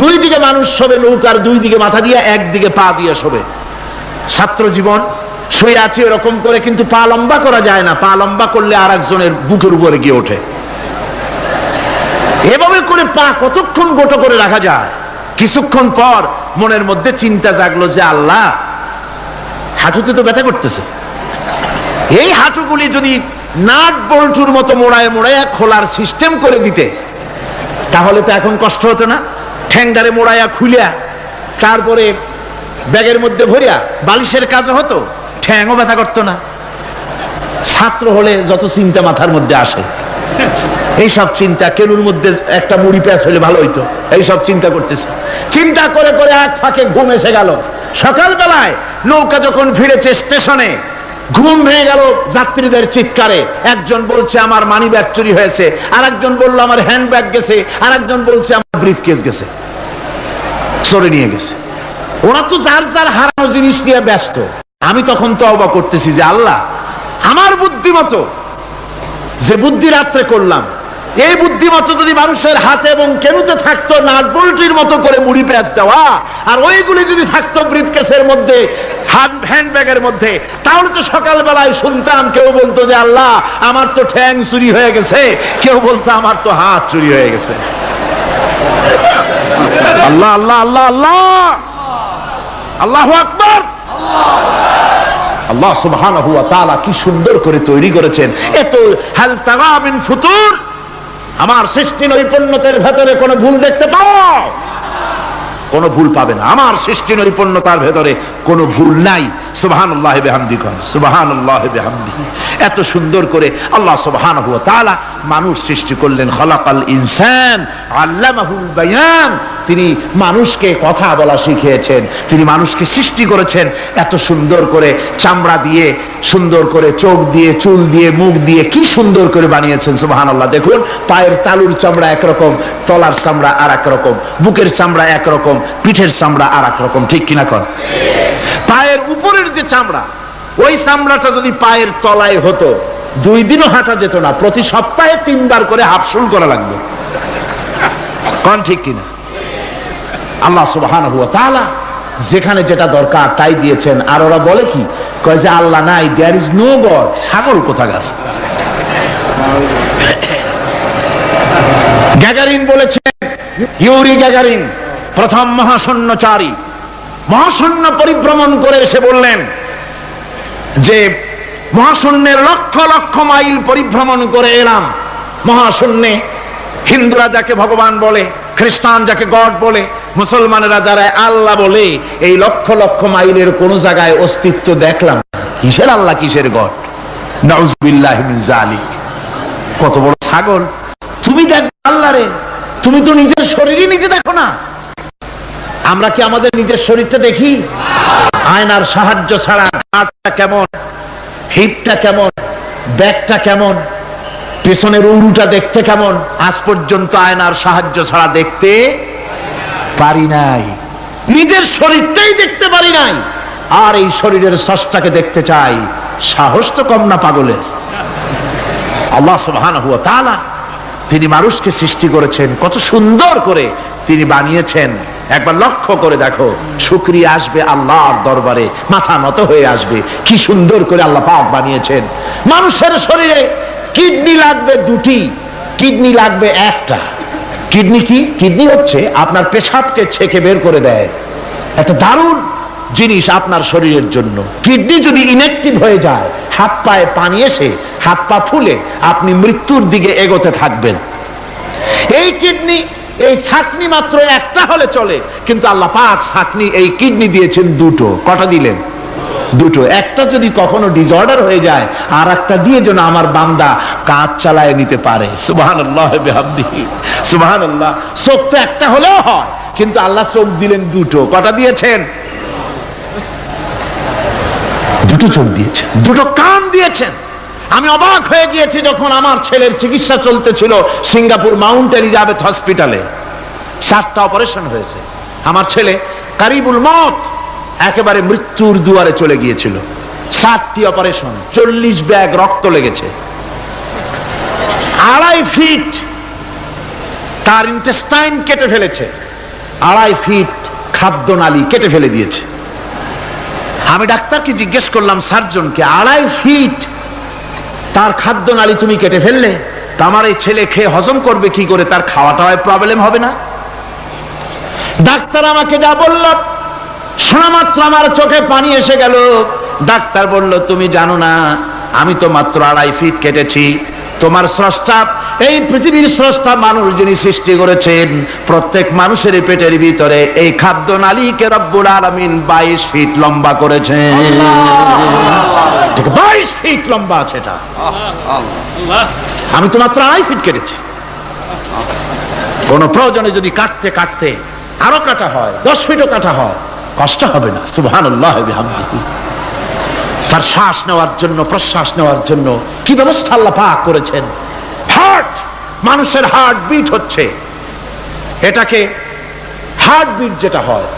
দুই দিকে মানুষ শোবে নৌকার দুই দিকে মাথা দিয়ে একদিকে পা দিয়ে শোবে। ছাত্র জীবন, শুয়ে আছে এরকম করে কিন্তু পা লম্বা করা যায় না। পা লম্বা করলে আর একজনের বুকের উপরে গিয়ে ওঠে। এভাবে করে পা কতক্ষণ গোটো করে রাখা যায়? কিছুক্ষণ পর মনের মধ্যে চিন্তা জাগলো যে, আল্লাহ, হাঁটুতে তো ব্যথা করতেছে। এই হাঁটুগুলি যদি নাট বল্টুর মতো মোড়ায় মোড়ায় খোলার সিস্টেম করে দিতে, তাহলে তো এখন কষ্ট হতো না। ঠ্যাংডারে মোড়ায়া খুলিয়া তারপরে ব্যাগের মধ্যে ভরিয়া বালিশের কাজ হতো, ঠ্যাংও ব্যথা করতো না। ছাত্র হলে যত চিন্তা মাথার মধ্যে আসে, এইসব চিন্তা কেনুর মধ্যে একটা মুড়ি প্যাঁচ হলে ভালো হইতো, এইসব চিন্তা করতেছে। চিন্তা করে করে এক ফাঁকে ঘুম এসে গেল। সকালবেলায় নৌকা যখন ফিরেছে স্টেশনে, ঘুম ভেঙে গেল যাত্রীদের চিৎকারে। একজন বলছে, আমার মানি ব্যাগ চুরি হয়েছে। আর একজন বলল, আমার হ্যান্ড ব্যাগ গেছে। আর একজন বলছে, আমার ব্রিফ কেস গেছে। চোরে নিয়ে গেছে। ওরা তো যার যার হারানো জিনিস নিয়ে ব্যস্ত। আমি তখন তো অবাক করতেছি যে আল্লাহ, আমার বুদ্ধিমতো যে বুদ্ধি রাত্রে করলাম, এই বুদ্ধিমতো যদি মানুষের হাতে এবং কেনুতে থাকতো নাট বল্টির মতো করে মুড়ি পেঁয়াজ দেওয়া, আর ওইগুলি যদি থাকতো ব্রিফকেসের মধ্যে হ্যান্ড ব্যাগের মধ্যে, তাহলে তো সকালবেলায় শুনতাম কেউ বলতো যে আল্লাহ, আমার তো ঠ্যাং চুরি হয়ে গেছে। কেউ বলতো, আমার তো হাত চুরি হয়ে গেছে। আল্লাহ আল্লাহ আল্লাহ আল্লাহ। আল্লাহ আকবর। আল্লাহ সুবহান কি সুন্দর করে তৈরি করেছেন। এত হাল তারা মিন ফুতুর। আমার সৃষ্টি নৈপুণ্যতের ভেতরে কোনো ভুল দেখতে পাও? কোনো ভুল পাবে না। আমার সৃষ্টি নৈপুণ্যতার ভেতরে কোনো ভুল নাই। সুবাহান আল্লাহ বেহামদি কর সুবাহান সুবহানাল্লাহি বেহামদি। এত সুন্দর করে আল্লাহ সুবাহান হুয়া তালা মানুষ সৃষ্টি করলেন। খলাকাল ইনসান, আল্লামাহুল বায়ান। তিনি মানুষকে কথা বলা শিখিয়েছেন। তিনি মানুষকে সৃষ্টি করেছেন এত সুন্দর করে, চামড়া দিয়ে সুন্দর করে, চোখ দিয়ে, চুল দিয়ে, মুখ দিয়ে কি সুন্দর করে বানিয়েছেন সুবাহান আল্লাহ দেখুন, পায়ের তালুর চামড়া একরকম, তলার চামড়া আর রকম বুকের চামড়া একরকম, পিঠের চামড়া আর রকম ঠিক কিনা কর পায়ের উপরের যে চামড়া, ওই চামড়াটা যদি পায়ের তলায় হতো, দুই দিনও হাঁটা যেত না, প্রতি সপ্তাহে তিনবার করে হাফসুল করা লাগতো। কন ঠিক কিনা? আল্লাহ সুবহান যেখানে যেটা দরকার তাই দিয়েছেন। আর ওরা বলে কি? কয় যে, আল্লাহ নাই দেয়ার ইজ নো গড ছাগল কোথাকার? গ্যাগারিন বলেছেন ইউরি গ্যাগারিন, প্রথম মহাশূন্যচারী মহাশূন্য পরিভ্রমণ করে এসে বললেন যে মহাশূন্যের লক্ষ লক্ষ মাইল পরিভ্রমণ করে এলাম। মহাশূন্যে হিন্দুরা যাকে ভগবান বলে খ্রিস্টান যাকে গড বলে, মুসলমানেরা যারা আল্লাহ বলে, এই লক্ষ লক্ষ মাইলের কোন জায়গায় অস্তিত্ব দেখলাম। কিসের আল্লাহ, কিসের গড? নাউজুবিল্লাহ জালিক কত বড় ছাগল। তুমি দেখ আল্লাহ রে। তুমি তো নিজের শরীরই নিজে দেখো না। আমরা কি আমাদের নিজের শরীরটা দেখি? আয়নার সাহায্য ছাড়া ঘাটটা কেমন? হিপটা কেমন? ব্যাগটা কেমন? পেছনের উরুটা দেখতে কেমন? আজ পর্যন্ত আয়নার সাহায্য ছাড়া দেখতে পারি নাই। নিজের শরীরটাই দেখতে পারি নাই। আর এই শরীরের সষ্টাকে দেখতে চাই। সাহস তো কম না পাগলের। আল্লাহ সুবহানাহু ওয়া তাআলা তিনি মানুষকে সৃষ্টি করেছেন। কত সুন্দর করে তিনি বানিয়েছেন। একবার লক্ষ্য করে দেখো, শুকরিয়া আসবে আল্লাহর দরবারে, মাথা নত হয়ে আসবে। কি সুন্দর করে আল্লাহ পাক বানিয়েছেন। মানুষের শরীরে কিডনি লাগবে দুটি, কিডনি লাগবে একটা। কিডনি কি? কিডনি হচ্ছে আপনার পেশাবকে ছেকে বের করে দেয়। একটা দারুণ জিনিস আপনার শরীরের জন্য। কিডনি যদি ইনঅ্যাক্টিভ হয়ে যায়, হাত পায়ে পানি এসে, হাত পা ফুলে, আপনি মৃত্যুর দিকে এগোতে থাকবেন। এই কিডনি, এই ছাকনি মাত্র একটা হলে চলে, কিন্তু আল্লাহ পাক ছাকনি এই কিডনি দিয়েছেন দুটো। কটা দিলেন? দুটো। একটা যদি কখনো ডিসঅর্ডার হয়ে যায় আর একটা দিয়ে যেন আমার বান্দা কাজ চালায় নিতে পারে। সুবাহান আল্লাহ সুবাহান চোখ তো একটা হলেও হয়, কিন্তু আল্লাহ চোখ দিলেন দুটো। কটা দিয়েছেন? দুটো চোখ দিয়েছেন। দুটো কান দিয়েছেন। আমি অবাক হয়ে গিয়েছি যখন আমার ছেলের চিকিৎসা চলতেছিল সিঙ্গাপুর মাউন্ট এলিজাবেথ হসপিটালে। চারটা অপারেশন হয়েছে। আমার ছেলে কারিবুল মত একেবারে মৃত্যুর দুয়ারে চলে গিয়েছিল। সাতটি অপারেশন, চল্লিশ ব্যাগ রক্ত লেগেছে। আড়াই ফিট তার ইন্টেস্টাইন কেটে ফেলেছে। আড়াই ফিট খাদ্য নালী কেটে ফেলে দিয়েছে। আমি ডাক্তারকে জিজ্ঞেস করলাম, সার্জনকে, আড়াই ফিট তার খাদ্য নালী তুমি কেটে ফেললে? তা আমার এই ছেলে খেয়ে হজম করবে কি করে? তার খাওয়াটা প্রবলেম হবে না? ডাক্তার আমাকে যা বলল শোনা মাত্র আমার চোখে পানি এসে গেল। ডাক্তার বলল তুমি জানো না আমি তো মাত্র আড়াই ফিট কেটেছি। তোমার স্রষ্টা এই পৃথিবীর স্রষ্টা মানুষ যিনি সৃষ্টি করেছেন প্রত্যেক মানুষের পেটের ভিতরে এই খাদ্য নালীকে রব্বুল আলামিন বাইশ ফিট লম্বা করেছেন। বাইশ ফিট লম্বা আছে এটা। আমি তো মাত্র আড়াই ফিট কেটেছি। কোন প্রয়োজনে যদি কাটতে কাটতে আরও কাটা হয় দশ ফিটও কাটা হয়। কষ্ট হবে না সুবহান তার শ্বাস নেওয়ার জন্য, প্রশ্বাস নেওয়ার জন্য কি ব্যবস্থা আল্লাহ পাক করেছেন? হার্ট মানুষের হার্ট বিট হচ্ছে। এটাকে হার্ট বিট যেটা হয়,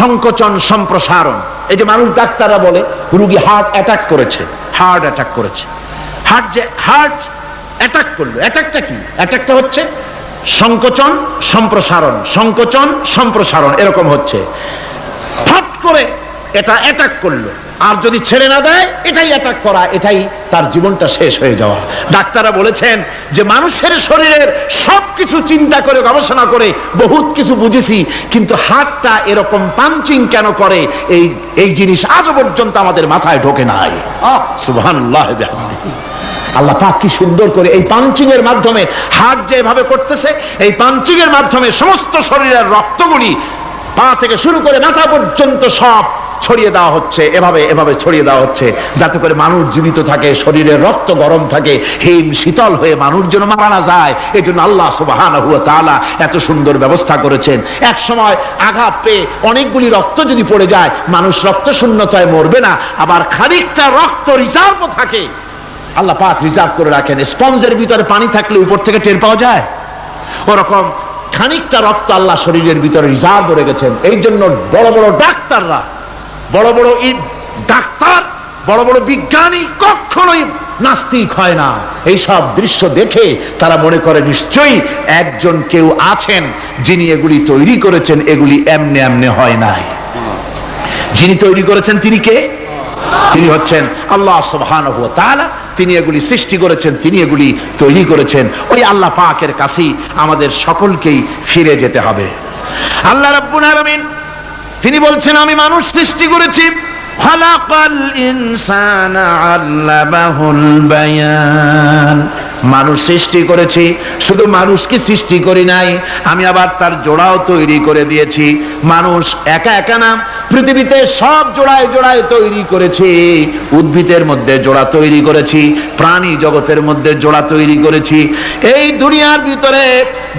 সংকোচন সম্প্রসারণ। এই যে মানুষ ডাক্তাররা বলে, রুগী হার্ট অ্যাটাক করেছে হার্ট অ্যাটাক করেছে। হার্ট যে হার্ট অ্যাটাক করল অ্যাটাকটা কি? অ্যাটাকটা হচ্ছে সংকোচন সম্প্রসারণ সংকোচন সম্প্রসারণ, এরকম হচ্ছে। করে, এটা অ্যাটাক করল। আর যদি ছেড়ে না দেয়, এটাই অ্যাটাক করা, এটাই তার জীবনটা শেষ হয়ে যাওয়া। ডাক্তাররা বলেছেন যে মানুষের শরীরের সব কিছু চিন্তা করে, গবেষণা করে, বহুত কিছু বুঝেছি, কিন্তু হাতটা এরকম পাঞ্চিং কেন করে, এই এই জিনিস আজও পর্যন্ত আমাদের মাথায় ঢোকে নাই। আল্লাহ পাক কি সুন্দর করে এই পাঞ্চিং এর মাধ্যমে হার্ট যেভাবে করতেছে, এই পাঞ্চিং এর মাধ্যমে সমস্ত শরীরের রক্তগুলি পা থেকে শুরু করে মাথা পর্যন্ত সব ছড়িয়ে দেওয়া হচ্ছে, এভাবে এভাবে ছড়িয়ে দেওয়া হচ্ছে, যাতে করে মানুষ জীবিত থাকে শরীরের রক্ত গরম থাকে, হিম শীতল হয়ে মানুষ যেন মারা না যায়। এই জন্য আল্লাহ সুবহানাহু ওয়া তাআলা এত সুন্দর ব্যবস্থা করেছেন। এক সময় আঘাত পেয়ে অনেকগুলি রক্ত যদি পড়ে যায়, মানুষ রক্ত শূন্যতায় মরবে না, আবার খানিকটা রক্ত রিজার্ভও থাকে। আল্লাহ পাক রিজার্ভ করে রাখেন। স্পঞ্জের ভিতরে পানি থাকলে উপর থেকে টের পাওয়া যায়। ওরকম খানিকটা রক্ত আল্লাহ শরীরের ভিতরে রিজার্ভ করে গেছেন এই জন্য বড় বড় ডাক্তাররা, বড় বড় ডাক্তার, বড় বড় বিজ্ঞানী কখনোই নাস্তিক হয় না। এই সব দৃশ্য দেখে তারা মনে করে, নিশ্চয়ই একজন কেউ আছেন যিনি এগুলি তৈরি করেছেন, এগুলি এমনে এমনে হয় নাই। যিনি তৈরি করেছেন তিনি কে? তিনি হচ্ছেন আল্লাহ তাআলা। তিনি এগুলি সৃষ্টি করেছেন, তিনি এগুলি তৈরি করেছেন। ওই আল্লাহ পাকের কাছেই আমাদের সকলকেই ফিরে যেতে হবে। আল্লাহ রাব্বুল আলামিন, তিনি বলছেন, আমি মানুষ সৃষ্টি করেছি। খালাকাল ইনসানা আল্লামাহুল বায়ান। মানুষ সৃষ্টি করেছি, শুধু মানুষকে সৃষ্টি করি নাই, আমি আবার তার জোড়াও তৈরি করে দিয়েছি। মানুষ একা একা না পৃথিবীতে সব জোড়ায় জোড়ায় তৈরি করেছি। উদ্ভিদের মধ্যে জোড়া তৈরি করেছি, প্রাণী জগতের মধ্যে জোড়া তৈরি করেছি। এই দুনিয়ার ভিতরে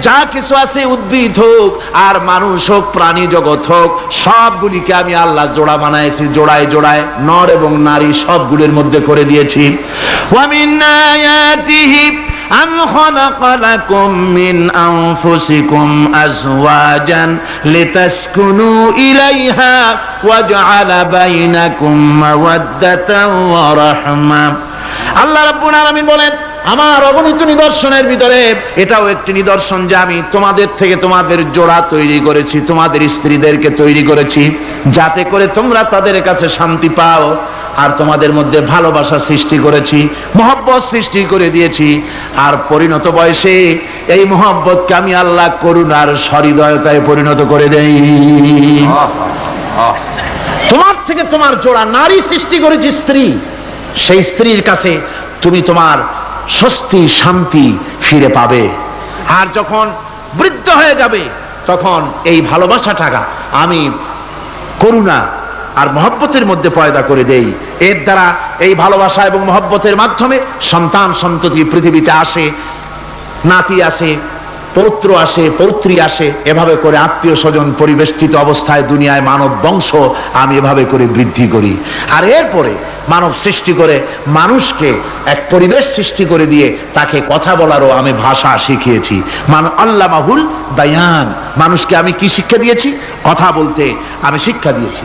যা কিছু আছে উদ্ভিদ হোক আর মানুষ হোক, প্রাণী জগৎ হোক, সবগুলিকে আমি আল্লাহ জোড়া বানাইছি, জোড়ায় জোড়ায় নর এবং নারী সবগুলির মধ্যে করে দিয়েছি। আয়াতিহি أن خلق لكم من أنفسكم أزواجا لتسكنوا إليها وجعل بينكم مودة ورحمة আল্লাহ রাব্বুল আলামিন বলেন আমার অগণিত নিদর্শনের ভিতরে এটাও একটি নিদর্শন যে আমি তোমাদের থেকে তোমাদের জোড়া তৈরি করেছি তোমাদের স্ত্রীদেরকে তৈরি করেছি যাতে করে তোমরা তাদের কাছে শান্তি পাও আর তোমাদের মধ্যে ভালোবাসা সৃষ্টি করেছি, মহব্বত সৃষ্টি করে দিয়েছি, আর পরিণত বয়সে এই মহব্বতকে আমি আল্লাহ করুণার সহৃদয়তায় পরিণত করে দেই। তোমার থেকে তোমার জোড়া নারী সৃষ্টি করেছি স্ত্রী। সেই স্ত্রীর কাছে তুমি তোমার স্বস্তি, শান্তি ফিরে পাবে। আর যখন বৃদ্ধ হয়ে যাবে, তখন এই ভালোবাসাটা আমি করুণা আর মহব্বতের মধ্যে পয়দা করে দেই। এর দ্বারা এই ভালোবাসা এবং মহব্বতের মাধ্যমে সন্তান সন্ততি পৃথিবীতে আসে, নাতি আসে, পৌত্র আসে, পৌত্রী আসে, এভাবে করে আত্মীয় স্বজন পরিবেষ্টিত অবস্থায় দুনিয়ায় মানব বংশ আমি এভাবে করে বৃদ্ধি করি। আর এরপরে মানব সৃষ্টি করে মানুষকে এক পরিবেশ সৃষ্টি করে দিয়ে তাকে কথা বলারও আমি ভাষা শিখিয়েছি। মান আল্লাহ মাহুল বায়ান। মানুষকে আমি কি শিক্ষা দিয়েছি? কথা বলতে আমি শিক্ষা দিয়েছি।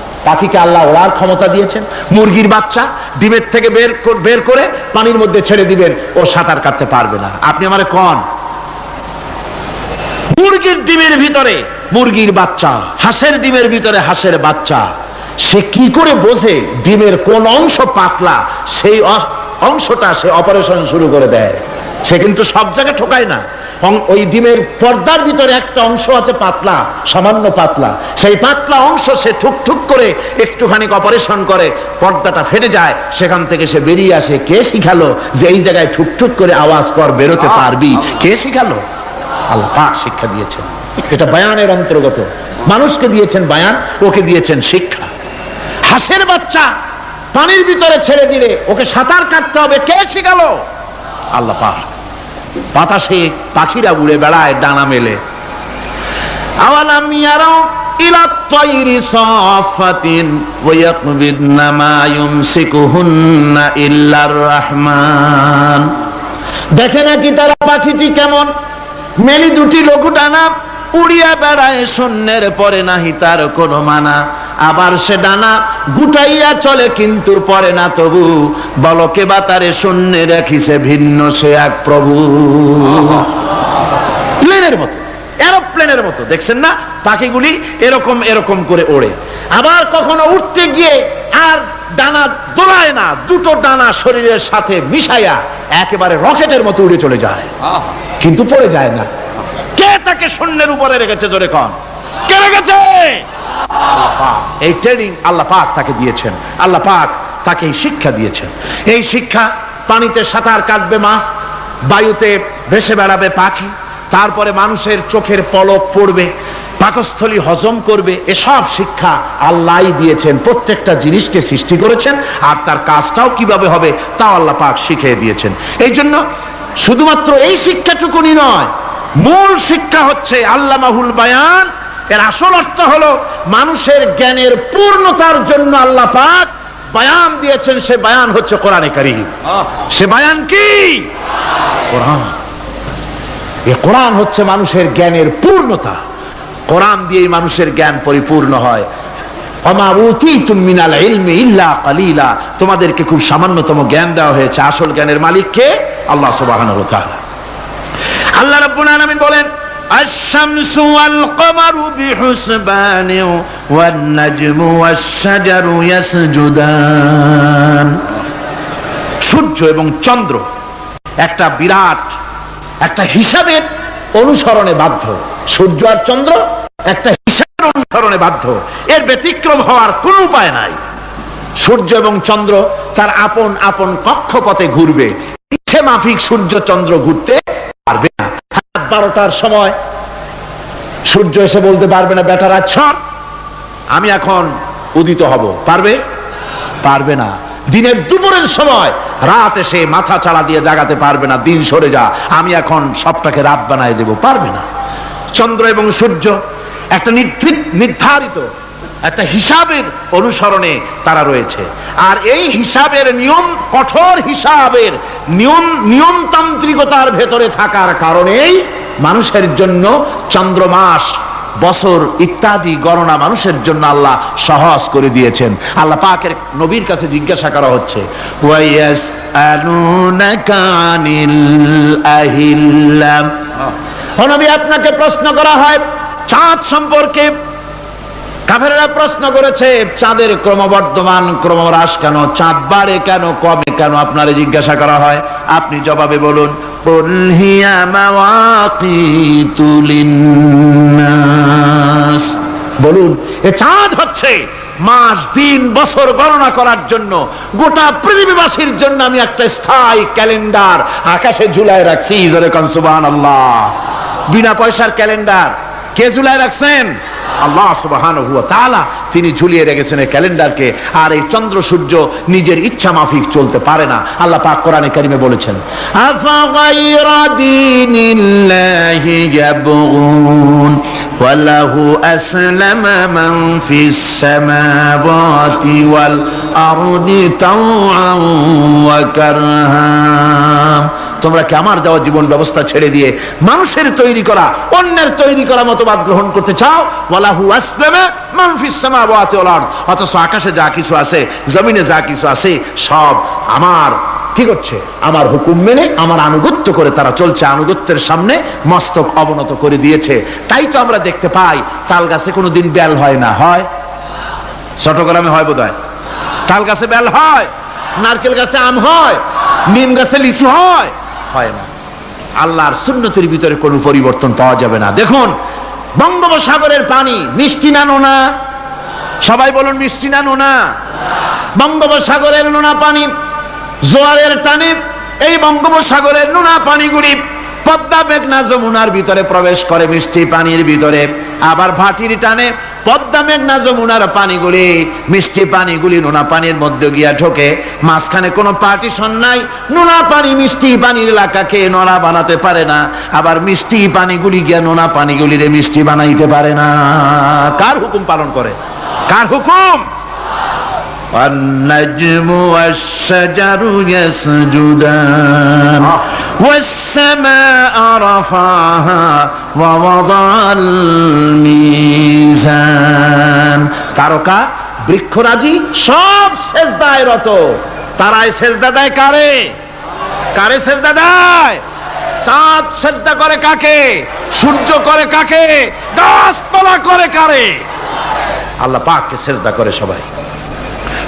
পাখিকে আল্লাহ ওড়ার ক্ষমতা দিয়েছেন। মুরগির বাচ্চা ডিমের থেকে বের বের করে পানির মধ্যে ছেড়ে দিবেন, ও সাঁতার কাটতে পারবে না। আপনি আমারে কন? মুরগির ডিমের ভিতরে মুরগির বাচ্চা, হাঁসের ডিমের ভিতরে হাঁসের বাচ্চা। সে কি করে বোঝে ডিমের কোন অংশ পাতলা, সেই অংশটা সে অপারেশন শুরু করে দেয়। সে কিন্তু সব জায়গায় ঠোকায় না। ওই ডিমের পর্দার ভিতরে একটা অংশ আছে পাতলা সামান্য পাতলা। সেই পাতলা অংশ সে ঠুক ঠুক করে একটুখানি অপারেশন করে পর্দাটা ফেটে যায় সেখান থেকে সে বেরিয়ে আসে। কে শিখালো যে এই জায়গায় ঠুক ঠুক করে আওয়াজ কর বেরোতে পারবি? কে শিখালো? আল্লাহ পাক শিক্ষা দিয়েছেন। এটা বায়ানের অন্তর্গত। মানুষকে দিয়েছেন বায়ান ওকে দিয়েছেন শিক্ষা। হাঁসের বাচ্চা পানির ভিতরে ছেড়ে দিলে ওকে সাঁতার কাটতে হবে। কে শিখালো? আল্লাহ পাক। বাতাসে পাখিরা উড়ে বেড়ায়, ডানা মেলে। দেখে নাকি তারা পাখিটি কেমন? মেলি দুটি লঘু ডানা উড়িয়া বেড়ায় শূন্যের পরে নাহি তার কোনো মানা। আবার সে ডানা গুটাইয়া চলে, কিন্তু পরে না তবু। বলকে বা তারে শূন্যে রাখিছে ভিন্ন সে এক প্রভু? প্লেনের মতো, এরোপ্লেনের মতো, দেখছেন না? পাখিগুলি এরকম এরকম করে ওড়ে। আবার কখনো উঠতে গিয়ে আর ডানা দোলায় না, দুটো ডানা শরীরের সাথে মিশাইয়া একেবারে রকেটের মতো উড়ে চলে যায়। কিন্তু পড়ে যায় না। কে তাকে শূন্যের উপরে রেখেছে জোরে কন? কে রেখেছে। এই ট্রেনিং আল্লাহ পাক তাকে দিয়েছেন। আল্লাহ পাক তাকে এই শিক্ষা দিয়েছেন। এই শিক্ষা পানিতে সাঁতার কাটবে মাছ, বায়ুতে ভেসে বেড়াবে পাখি, তারপরে মানুষের চোখের পলক পড়বে, পাকস্থলী হজম করবে, এসব শিক্ষা আল্লাহ দিয়েছেন। প্রত্যেকটা জিনিসকে সৃষ্টি করেছেন আর তার কাজটাও কীভাবে হবে তাও আল্লাহ পাক শিখিয়ে দিয়েছেন। এই জন্য শুধুমাত্র এই শিক্ষাটুকুনি নয়, মূল শিক্ষা হচ্ছে আল্লাহ মাহুল বায়ান এর আসল অর্থ হলো, মানুষের জ্ঞানের পূর্ণতার জন্য আল্লাহ পাক বায়ান দিয়েছেন, সে বায়ান হচ্ছে কোরআনে কারিম। সে বায়ান কি? কোরআন। এ কোরআন হচ্ছে মানুষের জ্ঞানের পূর্ণতা। কোরআন দিয়েই মানুষের জ্ঞান পরিপূর্ণ হয়। তোমাদেরকে খুব সামান্যতম জ্ঞান দেওয়া হয়েছে। আসল জ্ঞানের মালিক কে? আল্লাহ তাআলা। আল্লাহ রাব্বুল আলামিন বলেন الشمس والقمر بحسبان والنجم والشجر يسجدان সূর্য এবং চন্দ্র একটা বিরাট একটা হিসাবের অনুসরণে বাধ্য সূর্য আর চন্দ্র একটা হিসাবের অনুসরণে বাধ্য এর ব্যতিক্রম হওয়ার কোনো উপায় নাই সূর্য এবং চন্দ্র তার আপন আপন কক্ষপথে ঘুরবে ইচ্ছে মাফিক সূর্য চন্দ্র ঘুরতে পারবে না রাত বারোটার সময়। সূর্য এসে বলতে পারবে না বেটার আচ্ছা আমি এখন উদিত হব। পারবে? পারবে না। দিনের দুপুরের সময় রাত এসে মাথা চালা দিয়ে জাগাতে পারবে না, দিন সরে যা। আমি এখন সবটাকে রাত বানায় দেব। পারবে না। চন্দ্র এবং সূর্য একটা নির্ধি- নির্ধারিত একটা হিসাবের অনুসরণে তারা রয়েছে। আর এই হিসাবের নিয়ম কঠোর হিসাবের নিয়ম নিয়মতান্ত্রিকতার ভেতরে থাকার কারণেই মানুষের জন্য চন্দ্রমাস বছর ইত্যাদি গণনা মানুষের জন্য আল্লাহ সহজ করে দিয়েছেন। আল্লাহ পাকের নবীর কাছে জিজ্ঞাসা করা হচ্ছে ওয়াইয়াস আনুনাকানিল আহিল্লাম নবী আপনাকে প্রশ্ন করা হয় চাঁদ সম্পর্কে কাফেরেরা প্রশ্ন করেছে, চাঁদের ক্রমবর্ধমান ক্রমহ্রাস কেন? চাঁদ বাড়ে কেন? কমে কেন? আপনারে জিজ্ঞাসা করা হয়। আপনি জবাবে বলুন। বলুন, এ চাঁদ হচ্ছে মাস, দিন, বছর গণনা করার জন্য। গোটা পৃথিবীবাসীর জন্য আমি একটা স্থায়ী ক্যালেন্ডার আকাশে ঝুলায় রাখছি। বিনা পয়সার ক্যালেন্ডার। কে ঝুলায় রাখছেন? আল্লাহ সুবহানাহু ওয়া তাআলা তিনি ঝুলিয়ে রেখেছেন এই ক্যালেন্ডারকে আর এই চন্দ্র সূর্য নিজের ইচ্ছা মাফিক চলতে পারে না আল্লাহ পাক কোরআনে কারিমে বলেছেন أفغير دين الله يبغون وله أسلم من في السماوات والأرض طوعا وكرها তোমরা কি আমার দেওয়া জীবন ব্যবস্থা ছেড়ে দিয়ে মানুষের তৈরি করা, অন্যের তৈরি করা মতবাদ গ্রহণ করতে চাও? ওয়ালাহু আসলামা অথচ আকাশে যা কিছু আছে, জমিনে যা কিছু আছে, সব আমার। কি করছে? আমার হুকুম মেনে, আমার আনুগত্য করে তারা চলছে। আনুগত্যের সামনে মস্তক অবনত করে দিয়েছে। তাই তো আমরা দেখতে পাই, তাল গাছে কোনোদিন বেল হয় না। হয়? চট্টগ্রামে হয় বোধ হয় তাল গাছে বেল হয়? নারকেল গাছে আম হয়? নিম গাছে লিচু হয়? হয় না। আল্লাহর সুন্নতির ভিতরে কোনো পরিবর্তন পাওয়া যাবে না। দেখুন, বঙ্গোপসাগরের পানি মিষ্টি না নোনা? সবাই বলুন মিষ্টি না নোনা? বঙ্গোপসাগরের নোনা পানি, জোয়ারের টানে এই বঙ্গোপসাগরের নোনা পানিগুলি পদ্মা মেঘনা যমুনার ভিতরে প্রবেশ করে মিষ্টি পানির ভিতরে। আবার ভাটির টানে পদ্মা মেঘনা যমুনার পানিগুলি, মিষ্টি পানিগুলি নোনা পানির মধ্যে গিয়া ঢোকে। মাঝখানে কোনো পার্টিশন নাই, নোনা পানি মিষ্টি পানির এলাকা এলাকাকে নড়া বানাতে পারে না। আবার মিষ্টি পানিগুলি গিয়া নোনা পানিগুলিরে মিষ্টি বানাইতে পারে না। কার হুকুম পালন করে? কার হুকুম? والنجم والشجر يسجدان والسماء رفعها ووضع الميزان তারকা বৃক্ষরাজি সব সেজদায় রত তারাই সেজদা দেয় কারে কারে সেজদা দেয় চাঁদ সেজদা করে কাকে সূর্য করে কাকে গাছপালা করে কারে আল্লাহ পাককে সেজদা করে সবাই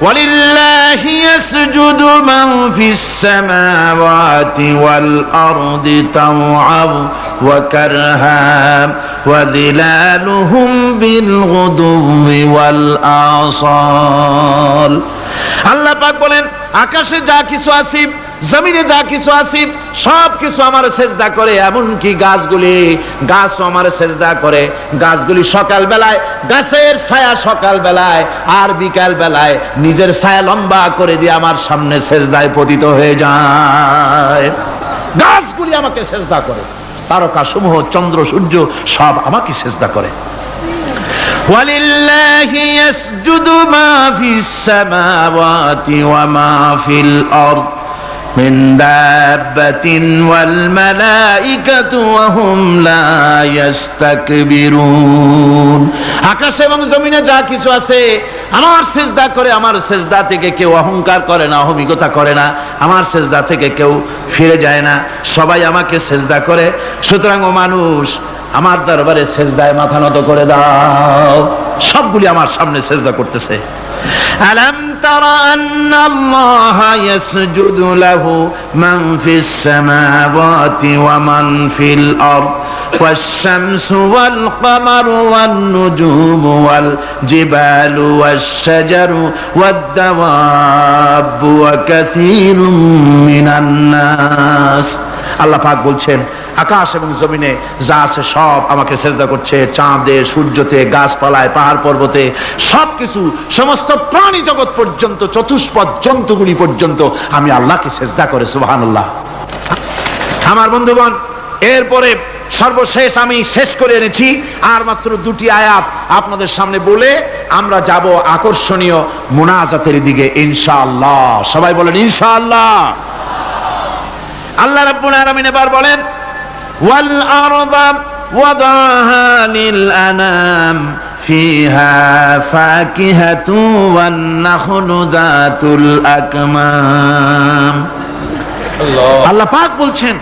ولله يسجد من في السماوات والأرض طوعا وكرها وظلالهم بالغدو والآصال আল্লাহ পাক বলেন আকাশে যা কিছু আছে জমিনে যা কিছু আছে সব কিছু আমার সেজদা করে এমনকি গাছগুলি গাছও আমার সেজদা করে গাছগুলি সকাল বেলায় গাছের ছায়া সকাল বেলায় আর বিকাল বেলায় নিজের ছায়া লম্বা করে দিয়ে আমার সামনে সেজদায় পতিত হয়ে যায় গাছগুলি আমাকে সেজদা করে তারকা সমূহ চন্দ্র সূর্য সব আমাকে সেজদা করে ولله يسجد ما في السماوات وما في الأرض من دابة والملائكة وهم لا يستكبرون আকাশ এবং জমিনে যা কিছু আছে আমার সেজদা করে আমার সেজদা থেকে কেউ অহংকার করে না অহমিকতা করে না আমার সেজদা থেকে কেউ ফিরে যায় না সবাই আমাকে সেজদা করে সুতরাং ও মানুষ আমার দরবারে সেজদায় মাথা নত করে দাও সবগুলি আমার সামনে সেজদা করতেছে ألم تر أن الله يسجد له من في السماوات ومن في الأرض والشمس والقمر والنجوم والجبال والشجر والدواب وكثير من الناس আল্লাহ পাক বলছেন, আকাশ এবং জমিনে যা আছে সব আমাকে সেজদা করছে, চাঁদে, সূর্যতে, গাছপালায়, পাহাড় পর্বতে, সবকিছু সমস্ত প্রাণী জগৎ পর্যন্ত, চতুষ্পদ জন্তুগুলি পর্যন্ত আমি আল্লাহকে সেজদা করে, সুবহানাল্লাহ। আমার বন্ধুগণ, এরপরে সর্বশেষ আমি শেষ করে এনেছি, আর মাত্র দুটি আয়াত আপনাদের সামনে বলে আমরা যাব আকর্ষণীয় মোনাজাতের দিকে, ইনশাআল্লাহ। সবাই বলেন, ইনশাআল্লাহ। আল্লাহ রাব্বুল আলামিন এবার বলেন ওয়াল আরদা ওয়াদাহা লিল আনাম فيها فاكهة والنخل ذات الأكمام আল্লাহ। পাক বলছেন